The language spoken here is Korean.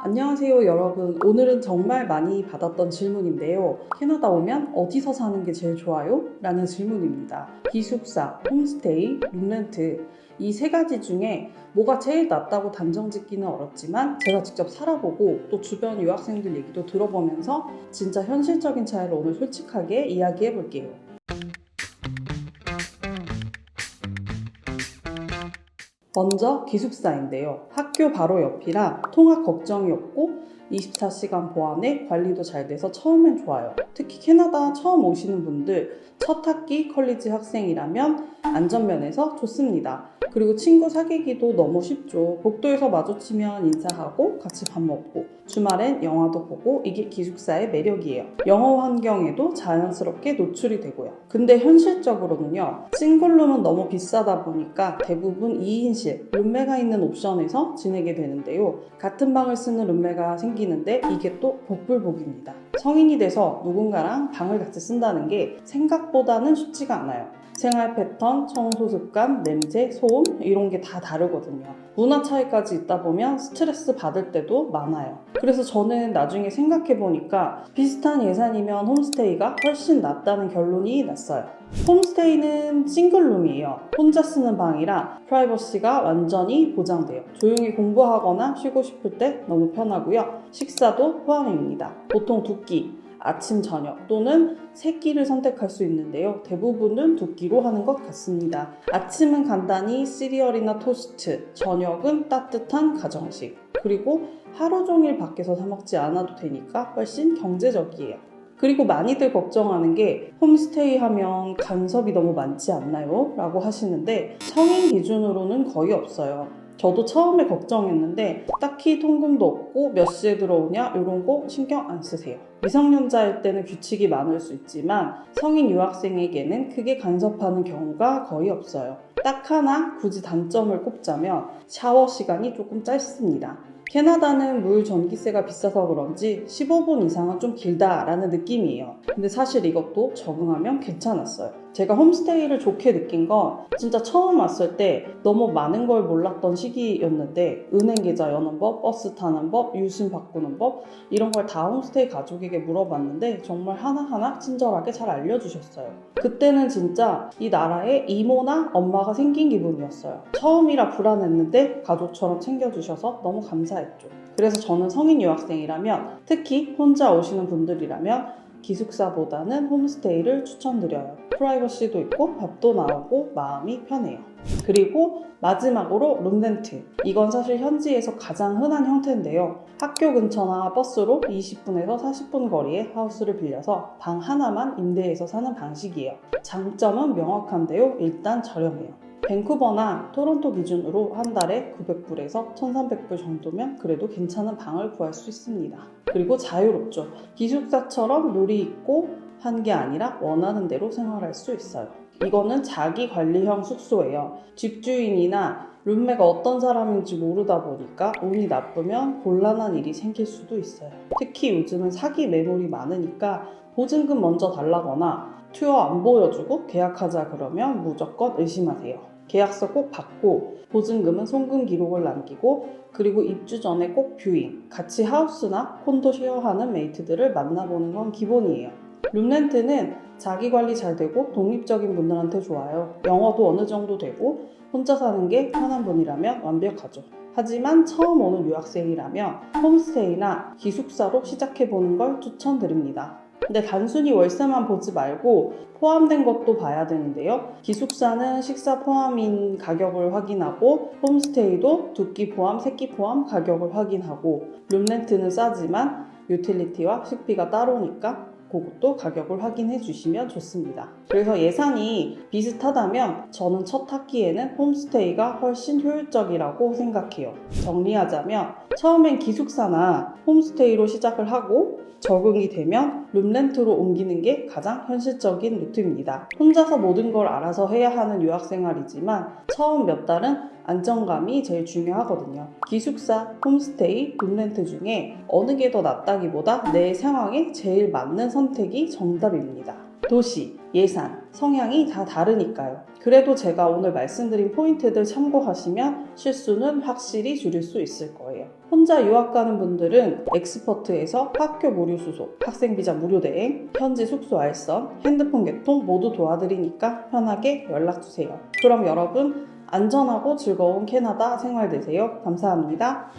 안녕하세요 여러분. 오늘은 정말 많이 받았던 질문인데요. 캐나다 오면 어디서 사는 게 제일 좋아요? 라는 질문입니다. 기숙사, 홈스테이, 룸렌트. 이 세 가지 중에 뭐가 제일 낫다고 단정 짓기는 어렵지만 제가 직접 살아보고 또 주변 유학생들 얘기도 들어보면서 진짜 현실적인 차이를 오늘 솔직하게 이야기해 볼게요. 먼저 기숙사인데요. 학교 바로 옆이라 통학 걱정이 없고 24시간 보안에 관리도 잘 돼서 처음엔 좋아요. 특히 캐나다 처음 오시는 분들 첫 학기 컬리지 학생이라면 안전면에서 좋습니다. 그리고 친구 사귀기도 너무 쉽죠. 복도에서 마주치면 인사하고 같이 밥 먹고 주말엔 영화도 보고 이게 기숙사의 매력이에요. 영어 환경에도 자연스럽게 노출이 되고요. 근데 현실적으로는요. 싱글룸은 너무 비싸다 보니까 대부분 2인실 룸메가 있는 옵션에서 지내게 되는데요. 같은 방을 쓰는 룸메가 생기는데 이게 또 복불복입니다. 성인이 돼서 누군가랑 방을 같이 쓴다는 게 생각보다는 쉽지가 않아요. 생활 패턴, 청소 습관, 냄새, 소음 이런 게 다 다르거든요. 문화 차이까지 있다 보면 스트레스 받을 때도 많아요. 그래서 저는 나중에 생각해 보니까 비슷한 예산이면 홈스테이가 훨씬 낫다는 결론이 났어요. 홈스테이는 싱글룸이에요. 혼자 쓰는 방이라 프라이버시가 완전히 보장돼요. 조용히 공부하거나 쉬고 싶을 때 너무 편하고요. 식사도 포함입니다. 보통 두 끼, 아침, 저녁 또는 세 끼를 선택할 수 있는데요. 대부분은 두 끼로 하는 것 같습니다. 아침은 간단히 시리얼이나 토스트, 저녁은 따뜻한 가정식, 그리고 하루 종일 밖에서 사 먹지 않아도 되니까 훨씬 경제적이에요. 그리고 많이들 걱정하는 게 홈스테이 하면 간섭이 너무 많지 않나요? 라고 하시는데 성인 기준으로는 거의 없어요. 저도 처음에 걱정했는데 딱히 통금도 없고 몇 시에 들어오냐 이런 거 신경 안 쓰세요. 미성년자일 때는 규칙이 많을 수 있지만 성인 유학생에게는 크게 간섭하는 경우가 거의 없어요. 딱 하나 굳이 단점을 꼽자면 샤워 시간이 조금 짧습니다. 캐나다는 물 전기세가 비싸서 그런지 15분 이상은 좀 길다라는 느낌이에요. 근데 사실 이것도 적응하면 괜찮았어요. 제가 홈스테이를 좋게 느낀 건 진짜 처음 왔을 때 너무 많은 걸 몰랐던 시기였는데 은행 계좌 여는 법, 버스 타는 법, 유심 바꾸는 법 이런 걸 다 홈스테이 가족에게 물어봤는데 정말 하나하나 친절하게 잘 알려주셨어요. 그때는 진짜 이 나라에 이모나 엄마가 생긴 기분이었어요. 처음이라 불안했는데 가족처럼 챙겨주셔서 너무 감사했죠. 그래서 저는 성인 유학생이라면 특히 혼자 오시는 분들이라면 기숙사보다는 홈스테이를 추천드려요. 프라이버시도 있고 밥도 나오고 마음이 편해요. 그리고 마지막으로 룸렌트. 이건 사실 현지에서 가장 흔한 형태인데요. 학교 근처나 버스로 20분에서 40분 거리에 하우스를 빌려서 방 하나만 임대해서 사는 방식이에요. 장점은 명확한데요. 일단 저렴해요. 밴쿠버나 토론토 기준으로 한 달에 900불에서 1300불 정도면 그래도 괜찮은 방을 구할 수 있습니다. 그리고 자유롭죠. 기숙사처럼 룰이 있고 한 게 아니라 원하는 대로 생활할 수 있어요. 이거는 자기 관리형 숙소예요. 집주인이나 룸메가 어떤 사람인지 모르다 보니까 운이 나쁘면 곤란한 일이 생길 수도 있어요. 특히 요즘은 사기 매물이 많으니까 보증금 먼저 달라거나 투어 안 보여주고 계약하자 그러면 무조건 의심하세요. 계약서 꼭 받고 보증금은 송금 기록을 남기고 그리고 입주 전에 꼭 뷰잉, 같이 하우스나 콘도 쉐어하는 메이트들을 만나보는 건 기본이에요. 룸렌트는 자기 관리 잘 되고 독립적인 분들한테 좋아요. 영어도 어느 정도 되고 혼자 사는 게 편한 분이라면 완벽하죠. 하지만 처음 오는 유학생이라면 홈스테이나 기숙사로 시작해보는 걸 추천드립니다. 근데 단순히 월세만 보지 말고 포함된 것도 봐야 되는데요. 기숙사는 식사 포함인 가격을 확인하고 홈스테이도 두 끼 포함, 세 끼 포함 가격을 확인하고 룸렌트는 싸지만 유틸리티와 식비가 따로니까 그것도 가격을 확인해 주시면 좋습니다. 그래서 예산이 비슷하다면 저는 첫 학기에는 홈스테이가 훨씬 효율적이라고 생각해요. 정리하자면 처음엔 기숙사나 홈스테이로 시작을 하고 적응이 되면 룸렌트로 옮기는 게 가장 현실적인 루트입니다. 혼자서 모든 걸 알아서 해야 하는 유학 생활이지만 처음 몇 달은 안정감이 제일 중요하거든요. 기숙사, 홈스테이, 룸렌트 중에 어느 게 더 낫다기보다 내 상황에 제일 맞는 선택이 정답입니다. 도시, 예산, 성향이 다 다르니까요. 그래도 제가 오늘 말씀드린 포인트들 참고하시면 실수는 확실히 줄일 수 있을 거예요. 혼자 유학 가는 분들은 엑스퍼트에서 학교 무료 수속, 학생 비자 무료 대행, 현지 숙소 알선, 핸드폰 개통 모두 도와드리니까 편하게 연락 주세요. 그럼 여러분 안전하고 즐거운 캐나다 생활 되세요. 감사합니다.